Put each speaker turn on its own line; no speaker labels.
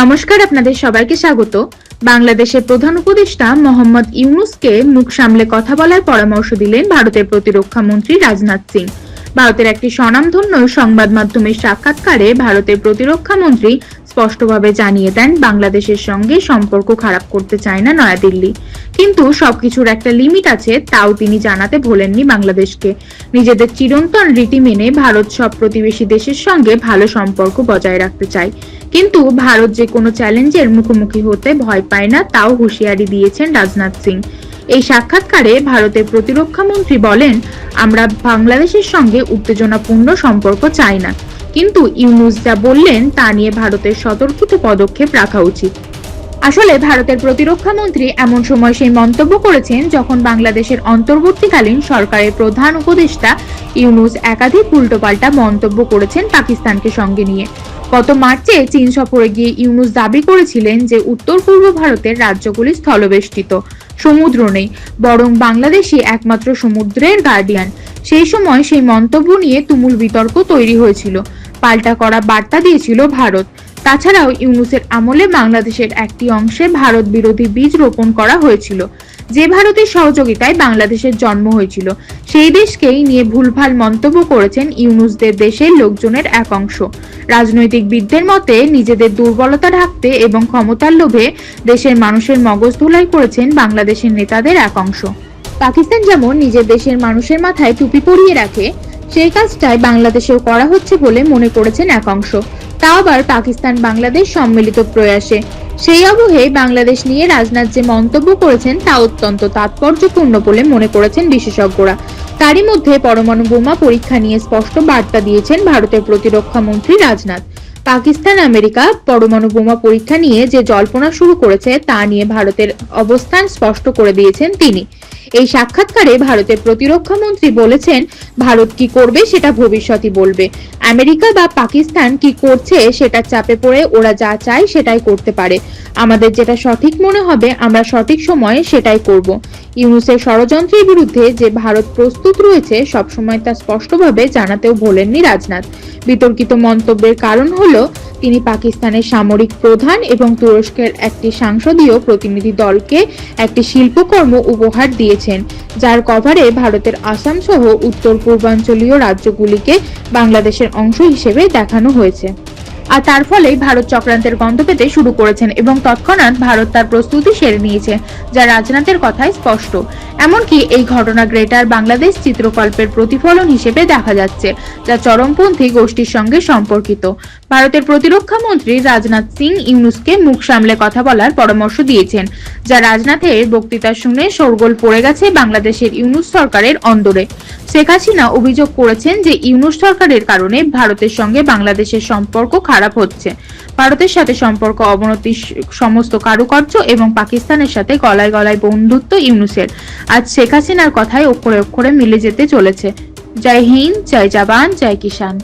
নমস্কার আপনাদের সবাইকে স্বাগত। বাংলাদেশের প্রধান উপদেষ্টা মোহাম্মদ ইউনুসকে মুখ সামলে কথা বলার পরামর্শ দিলেন ভারতের প্রতিরক্ষা মন্ত্রী রাজনাথ সিং। ভারতের একটি স্বনামধন্য সংবাদ মাধ্যমের সাক্ষাৎকারে ভারতের প্রতিরক্ষা মন্ত্রী স্পষ্টভাবে জানিয়ে দেন, বাংলাদেশের সঙ্গে সম্পর্ক খারাপ করতে চায় না নয়াদিল্লি। কিন্তু সবকিছুর একটা লিমিট আছে, তাও তিনি জানাতে ভোলেননি বাংলাদেশকে। নিজেদের চিরন্তন রীতি মেনে ভারত সব প্রতিবেশী দেশের সঙ্গে ভালো সম্পর্ক বজায় রাখতে চায়। কিন্তু ভারত যে কোনো চ্যালেঞ্জের মুখোমুখি হতে ভয় পায় না, তাও হুঁশিয়ারি দিয়েছেন রাজনাথ সিং। এই সাক্ষাৎকারে ভারতের প্রতিরক্ষা মন্ত্রী বলেন, আমরা বাংলাদেশের সঙ্গে উত্তেজনাপূর্ণ সম্পর্ক চাই না। কিন্তু ইউনুস যা বললেন তা নিয়ে ভারতের সতর্কিত পদক্ষেপ রাখা উচিত। আসলে ভারতের প্রতিরক্ষা মন্ত্রী এমন সময় সেই মন্তব্য করেছেন যখন বাংলাদেশের অন্তর্বর্তীকালীন সরকারের প্রধান উপদেষ্টা ইউনুস একাধিক উল্টোপাল্টা মন্তব্য করেছেন পাকিস্তানকে সঙ্গে নিয়ে। গত মার্চে চীন সফরে গিয়ে ইউনুস দাবি করেছিলেন যে উত্তর পূর্ব ভারতের রাজ্যগুলি স্থলবেষ্টিত, সমুদ্র নেই, বরং বাংলাদেশই একমাত্র সমুদ্রের গার্ডিয়ান সেই সময় সেই মন্তব্য নিয়ে তুমুল বিতর্ক তৈরি হয়েছিল। পাল্টা করা বার্তা দিয়েছিল ভারত। তাছাড়াও ইউনুসের আমলে বাংলাদেশের একটি অংশে ভারত বিরোধী বীজ রোপণ করা হয়েছিল, যে ভারতের সহযোগিতায় বাংলাদেশের জন্ম হয়েছিল। সেই দেশকেই নিয়ে ভুলভাল মন্তব্য করেছেন ইউনুসদের দেশের লোকজনের এক অংশ। রাজনৈতিক রাজনৈতিকবিদদের মতে, নিজেদের দুর্বলতা ঢাকতে এবং ক্ষমতার লোভে দেশের মানুষের মগজ ধোলাই করেছেন বাংলাদেশের নেতাদের এক অংশ। পাকিস্তান যেমন নিজের দেশের মানুষের মাথায় টুপি পরিয়ে রাখে, সেই কাজটাই বাংলাদেশেও করা হচ্ছে বলে মনে করেছেন এক অংশ। তা আবার পাকিস্তান বাংলাদেশ সম্মিলিত প্রয়াসে। সেই অবহে বাংলাদেশ নিয়ে রাজনাথ যে মন্তব্য করেছেন তা অত্যন্ত তাৎপর্যপূর্ণ বলে মনে করেছেন বিশেষজ্ঞরা। তারই মধ্যে পরমাণু বোমা পরীক্ষা নিয়ে স্পষ্ট বার্তা দিয়েছেন ভারতের প্রতিরক্ষা মন্ত্রী রাজনাথ। পাকিস্তান, আমেরিকা পরমাণু বোমা পরীক্ষা নিয়ে যে জল্পনা শুরু করেছে তা নিয়ে ভারতের অবস্থান স্পষ্ট করে দিয়েছেন তিনি। এই সাক্ষাৎকারে ভারতের প্রতিরক্ষা মন্ত্রী বলেছেন, ভারত কি করবে সেটা ভবিষ্যতই বলবে। আমেরিকা বা পাকিস্তান কি করছে সেটা চাপে পড়ে ওরা যা চায় সেটাই করতে পারে। আমাদের যেটা সঠিক মনে হবে, আমরা সঠিক সময়ে সেটাই করব। ইউনুসের ষড়যন্ত্রের বিরুদ্ধে যে ভারত প্রস্তুত রয়েছে, সবসময় তা স্পষ্টভাবে জানাতেও ভোলেননি রাজনাথ। বিতর্কিত মন্তব্যের কারণ হলো তিনি পাকিস্তানের সামরিক প্রধান এবং তুরস্কের একটি সাংসদীয় প্রতিনিধি দলকে একটি শিল্পকর্ম উপহার দিয়েছেন, যার কভারে ভারতের আসাম সহ উত্তর পূর্বাঞ্চলীয় রাজ্যগুলিকে বাংলাদেশের অংশ হিসেবে দেখানো হয়েছে। আর তার ফলেই ভারত চক্রান্তের গন্ধ পেতে শুরু করেছেন এবং তৎক্ষণাৎ ভারত তার প্রস্তুতি সেরে নিয়েছে, যা রাজনাথের কথায় স্পষ্ট। এমনকি এই ঘটনা গ্রেটার বাংলাদেশ চিত্রকল্পের প্রতিফলন হিসেবে দেখা যাচ্ছে, যা চরমপন্থী গোষ্ঠীর সঙ্গে সম্পর্কিত। ভারতের প্রতিরক্ষা মন্ত্রী রাজনাথ সিং ইউনুসকে মুখ সামলে কথা বলার পরামর্শ দিয়েছেন, যা রাজনাথের বক্তৃতা শুনে শোরগোল পড়ে গেছে বাংলাদেশের ইউনুস সরকারের অন্দরে। শেখ হাসিনা অভিযোগ করেছেন যে ইউনুস সরকারের কারণে ভারতের সঙ্গে বাংলাদেশের সম্পর্ক খারাপ হচ্ছে। ভারতের সাথে সম্পর্ক অবনতির সমস্ত কারুকার্য এবং পাকিস্তানের সাথে গলায় গলায় বন্ধুত্ব ইউনুসের। আজ শেখ হাসিনার কথায় অক্ষরে অক্ষরে মিলে যেতে চলেছে। জয় হিন্দ, জয় জাবান জয় কিষান